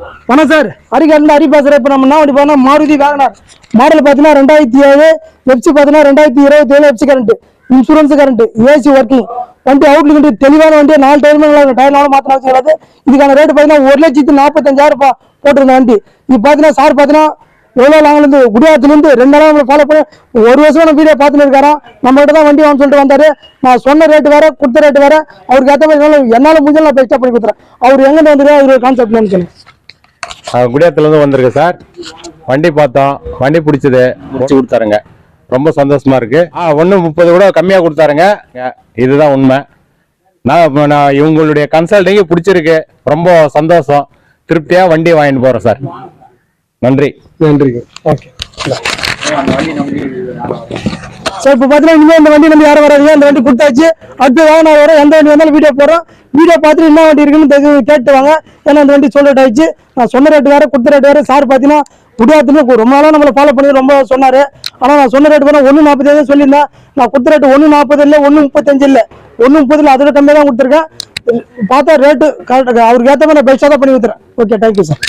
வணக்கம் சார். அரிகாட்டில் ஹரி பேசுகிறேன் இப்போ நம்ம என்ன வண்டி பார்த்தா மாருதி வேகனார். மாடல் பார்த்தீங்கன்னா ரெண்டாயிரத்தி ஏழு எஃப்சி பார்த்தீங்கன்னா ரெண்டாயிரத்தி இருபத்தி ஏழு FC current insurance current AC working வண்டி அவுட்லுக்கு தெளிவான வண்டி நாலு டைம் டைம் நாளும் மாத்திரம் அவசியம் கிடையாது இதுக்கான ரேட் பார்த்தீங்கன்னா ஒரு லட்சத்தி நாற்பத்தஞ்சாயிரம் ரூபாய் போட்டிருந்த வண்டி. இப்போ பார்த்தீங்கன்னா சார் பார்த்தீங்கன்னா எவ்வளோ லாங்கிலேருந்து குடியாத்துலேருந்து ரெண்டு நாள் நம்மளை ஃபாலோ பண்ணி ஒரு வருஷம் நம்ம வீடியோ பார்த்துன்னு இருக்காராம். நம்ம கிட்ட தான் வண்டி வாங்க சொல்லிட்டு வந்தாரு. நான் சொன்ன ரேட்டு வேற கொடுத்த ரேட்டு வேற. அவருக்கு ஏற்ற மாதிரி என்னால- முடிஞ்சாலும் நான் பெஸ்ட்டாக பண்ணி கொடுத்துறேன். அவர் எங்கே வந்துருக்கோம் அவர் கான்செப்ட் நினைக்கிறேன் குடியாத்துலேருந்து வந்திருக்கு சார். வண்டி பார்த்தோம். வண்டி பிடிச்சது. முடிச்சு கொடுத்தாருங்க. ரொம்ப சந்தோஷமா இருக்கு. ஆ ஒன்று முப்பது கூட கம்மியாக கொடுத்தாருங்க. இதுதான் உண்மை. நான் இப்ப நான் இவங்களுடைய கன்சல்டிங்கு பிடிச்சிருக்கு. ரொம்ப சந்தோஷம். திருப்தியாக வண்டி வாங்கிட்டு போகிறேன் சார். நன்றி. நன்றி. ஓகே. சார் இப்போ பார்த்தீங்கன்னா இனிமேல் இந்த வண்டி நம்ம யாரும் வராதுங்க. இந்த வண்டி கொடுத்தாச்சு. அடுத்து வாங்க நான் வரேன் எந்த வண்டி வந்தாலும் வீடியோ போடுறோம். வீடியோ பார்த்துட்டு என்ன வண்டி இருக்குன்னு தெரிஞ்சு கேட்டு வாங்க. ஏன்னா இந்த வண்டி சொல்ல ரேட் ஆயிடுச்சு. நான் சொன்ன ரேட் வேற கொடுத்த ரேட் வேற. சார் பார்த்தீங்கன்னா முடியாதுன்னு ரொம்ப நாளாக நம்மளை ஃபாலோ பண்ணி ரொம்ப சொன்னார். ஆனால் நான் சொன்ன ரேட் வேணா ஒன்று நாற்பத்தஞ்சு சொல்லியிருந்தேன். நான் கொடுத்த ரேட் ஒன்று நாற்பது இல்லை ஒன்று முப்பத்தஞ்சு இல்லை. ஒன்று இல்லை அதோட கம்மியாக தான் கொடுத்துருக்கேன். பார்த்தா ரேட்டு கரெக்டாக அவருக்கு ஏற்ற மாதிரி நான் பெஸ்ட்டாக தான் பண்ணி கொடுத்துறேன். Okay thank you sir